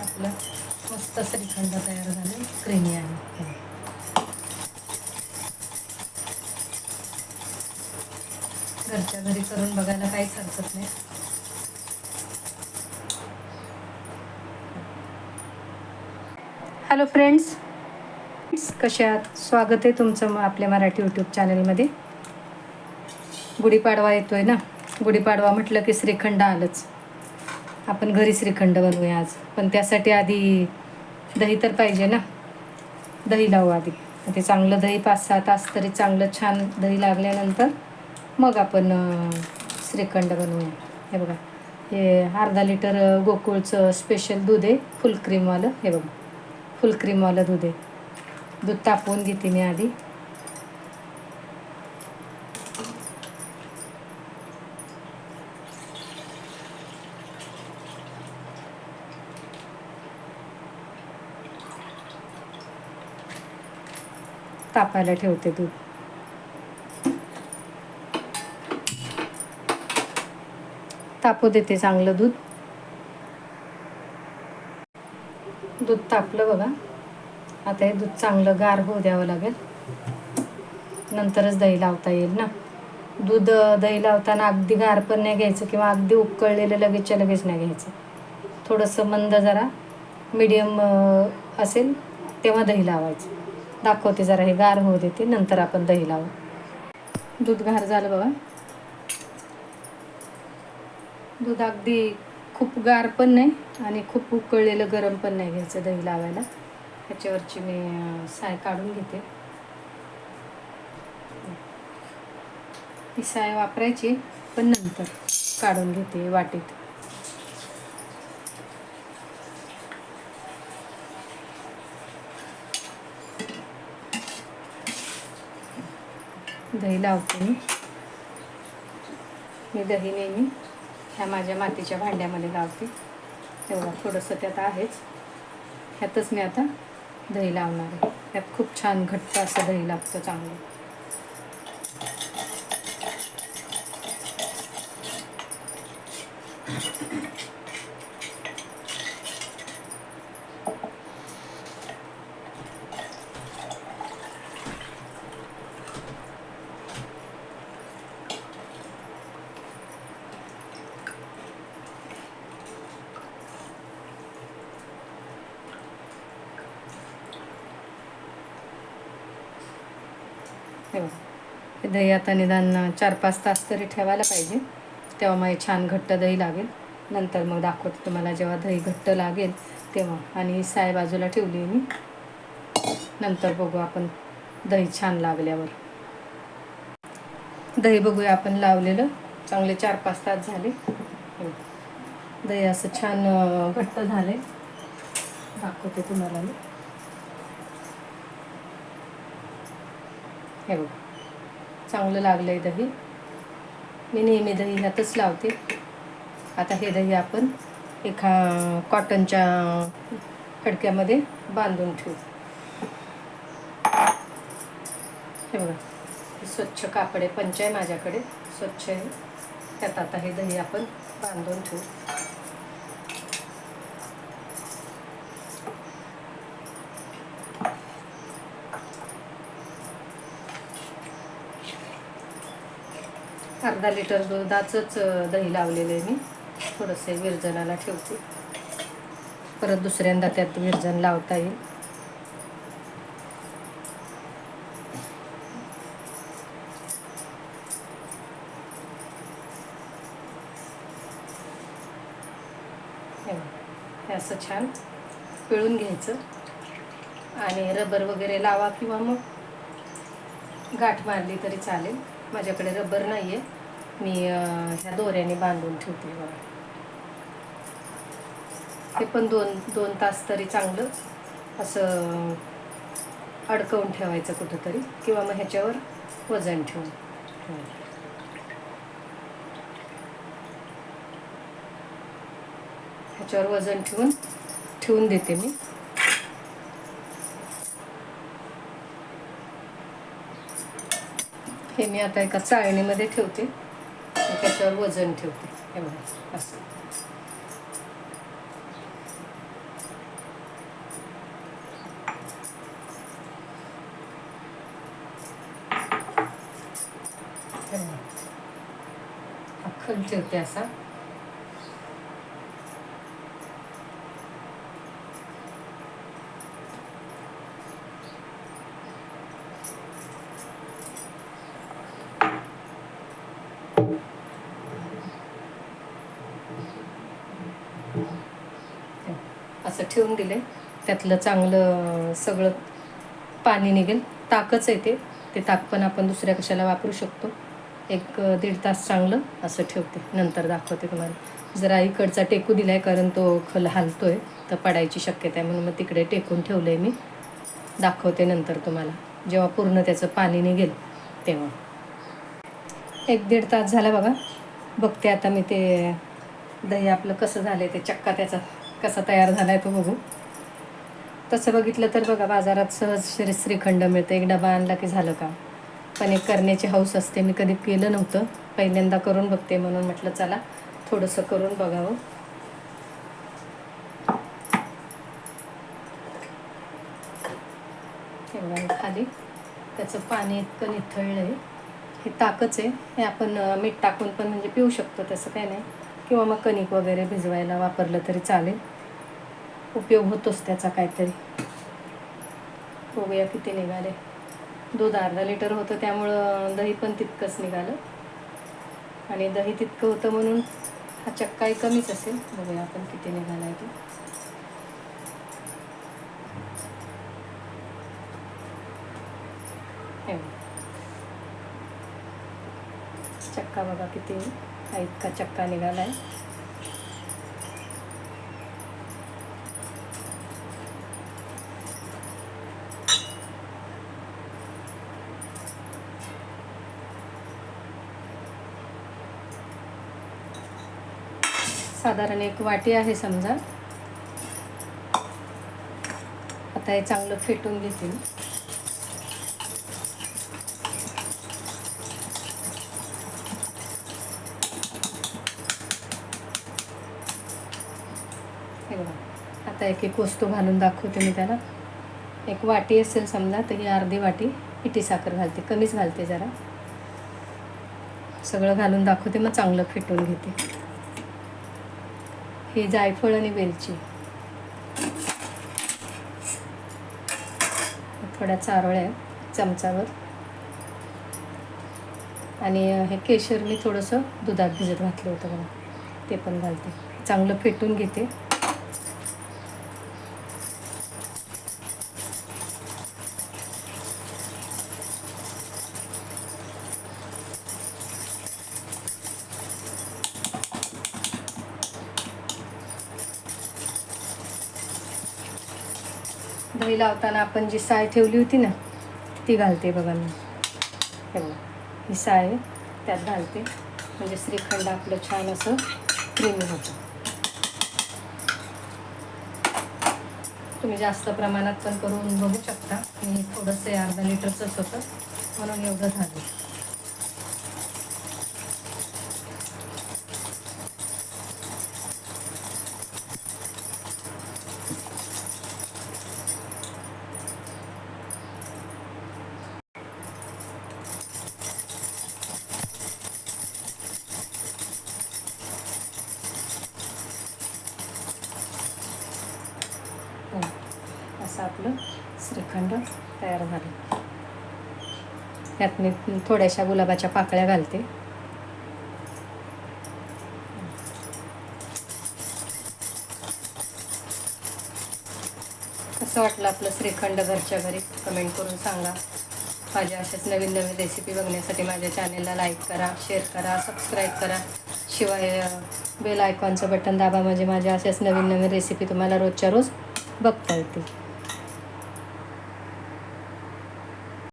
आपलं मस्त श्रीखंड तयार झालं. क्रीमी आहे. घरच्या घरी करून बघायला काहीच हरकत नाही. हॅलो फ्रेंड्स कसे आहात? स्वागत आहे तुमचं आपल्या मराठी यूट्यूब चॅनलमध्ये गुढीपाडवा येतोय ना? गुढीपाडवा म्हटलं की श्रीखंड आलंच. आपण घरी श्रीखंड बनवूया आज. पण त्यासाठी आधी दही तर पाहिजे ना? दही लावू आधी. ते चांगलं दही पाच सहा तास तरी चांगलं छान दही लागल्यानंतर मग आपण श्रीखंड बनवूया. हे बघा. हे अर्धा लिटर गोकुळचं स्पेशल दूध आहे फुल क्रीमवालं हे बघा. फुल क्रीमवालं दूध आहे. दूध तापवून घेते मी आधी. तापायला ठेवते दूध. तापू देते चांगलं दूध. दूध तापलं बघा. आता हे दूध चांगलं गार होऊ द्यावं लागेल. नंतरच दही लावता येईल ना. दूध दही लावताना अगदी गार पण नाही घ्यायचं किंवा अगदी उकळलेलं लगेचच्या लगेच नाही घ्यायचं. थोडंसं मंद जरा मीडियम असेल तेव्हा दही लावायचं. दाखवते जरा हे गार होऊ देते नंतर आपण दही लावू. दूध गार झालं बघा. दूध अगदी खूप गार पण नाही आणि खूप उकळलेलं गरम पण नाही घ्यायचं दही लावायला. ह्याच्यावरची मी साय काढून घेते. ही साय वापरायची पण नंतर काढून घेते वाटीत. दही लावते मी. मी दही नेहमी ह्या माझ्या मातीच्या भांड्यामध्ये लावते. तेवढा थोडंसं त्यात आहेच. ह्यातच मी आता दही लावणार आहे. ह्यात खूप छान घट्ट असं दही लागतं चांगलं. हे हे दही आता निदान चार पाच तास तरी ठेवायला पाहिजे. तेव्हा मग छान घट्ट दही लागेल. नंतर मग दाखवते तुम्हाला जेव्हा दही घट्ट लागेल तेव्हा. आणि साय बाजूला ठेवली आहे मी. नंतर बघू आपण दही छान लागल्यावर. दही बघूया आपण लावलेलं. चांगले चार पाच तास झाले. हो. दही असं छान घट्ट झाले दाखवते तुम्हाला मी. हे बघ. चांगलं लागलं आहे दही. मी नेहमी दही ह्यातच लावते. आता हे दही आपण एका कॉटनच्या फडक्यामध्ये बांधून ठेवू. हे बघा. स्वच्छ कापड आहे पंच आहे माझ्याकडे. स्वच्छ आहे. त्यात आता हे दही आपण बांधून ठेवू. अर्धा लिटर दुधाचंच दही लावलेलं आहे मी. थोडंसं विरजनाला ठेवते. परत दुसऱ्यांदा त्यात विरजन लावता येईल. हे असं छान पिळून घ्यायचं. आणि रबर वगैरे लावा किंवा मग गाठ मारली तरी चालेल. माझ्याकडे रबर नाही आहे मी ह्या दोऱ्याने बांधून ठेवते बघा. हे पण दोन दोन तास तरी चांगलं असं अडकवून ठेवायचं कुठंतरी किंवा मग ह्याच्यावर वजन ठेवून ठेवायचं. ह्याच्यावर वजन ठेवून ठेवून देते मी. हे मी आता एका चाळणीमध्ये ठेवते. त्याच्यावर वजन ठेवते. एवढं असं. अख्खल ठेवते असा. असं ठेवून दिले त्यातलं चांगलं सगळं पाणी निघेल. ताकच आहे ते. ते ताक पण आपण दुसऱ्या कशाला वापरू शकतो. एक दीड तास चांगलं असं ठेवते. नंतर दाखवते तुम्हाला. जरा इकडचा टेकू दिला आहे कारण तो खल हालतो आहे तर पडायची शक्यता आहे म्हणून मग तिकडे टेकून ठेवलं आहे मी. दाखवते नंतर तुम्हाला. जेव्हा पूर्ण त्याचं पाणी निघेल तेव्हा. एक दीड तास झाला बघा. बघते आता मी ते दही आपलं कसं झालं आहे ते चक्का त्याचा. कसा तयार झाला आहे तो बघू. तसं बघितलं तर बघा बाजारात सहज श्री श्रीखंड मिळतं. एक डबा आणला की झालं का पण एक करण्याची हौस असते. मी कधी केलं नव्हतं. पहिल्यांदा करून बघते म्हणून म्हटलं चला थोडंसं करून बघावं. खाली. त्याचं पाणी इतकं निथळलं आहे हे ताकच आहे. हे आपण मीठ टाकून पण म्हणजे पिऊ शकतो तसं काही नाही. किंवा मग कणिक वगैरे भिजवायला वापरलं तरी चालेल. उपयोग होतोच त्याचा काहीतरी. बघूया किती निघाले. दूध अर्धा लिटर होतं त्यामुळं दही पण तितकंच निघालं. आणि दही तितकं होतं म्हणून हा चक्काही कमीच असेल. बघूया आपण किती निघाला आहे तो चक्का बघा किती हा इतका चक्का निघाला आहे साधारण एक वाटी आहे समजा. आता हे चांगलं फेटून घेते हे बघा आता एक एक वस्तू घालून दाखवते मी त्याला. एक वाटी असेल समजा तर ही अर्धी वाटी पिठी साखर घालते कमीच घालते जरा. सगळं घालून दाखवते मग चांगलं फेटून घेते. हे जायफळ आणि वेलची. थोड्या चारोळ्या चमचावर. आणि हे केशर मी थोडंसं दुधात भिजत घातलं होतं मला ते पण घालते. चांगलं फेटून घेते. पोळी लावताना आपण जी साय ठेवली होती ना ती घालते बघा मी. हे बघा ही साय त्यात घालते. म्हणजे श्रीखंड आपलं छान असं क्रीमी होतं. तुम्ही जास्त प्रमाणात पण करून बघू शकता. मी थोडंसं अर्धा लिटरचंच होतं. म्हणून एवढं झालं. असं आपलं श्रीखंड तयार झालं. त्यात मी थोड्याशा गुलाबाच्या पाकळ्या घालते. कसं वाटलं आपलं श्रीखंड घरच्या घरी? कमेंट करून सांगा. माझ्या अशाच नवीन नवीन रेसिपी बघण्यासाठी माझ्या चॅनेलला लाईक करा शेअर करा सबस्क्राईब करा. शिवाय बेल आयकॉनचं बटन दाबा म्हणजे माझ्या अशाच नवीन नवीन रेसिपी तुम्हाला रोजच्या रोज बघता येतील.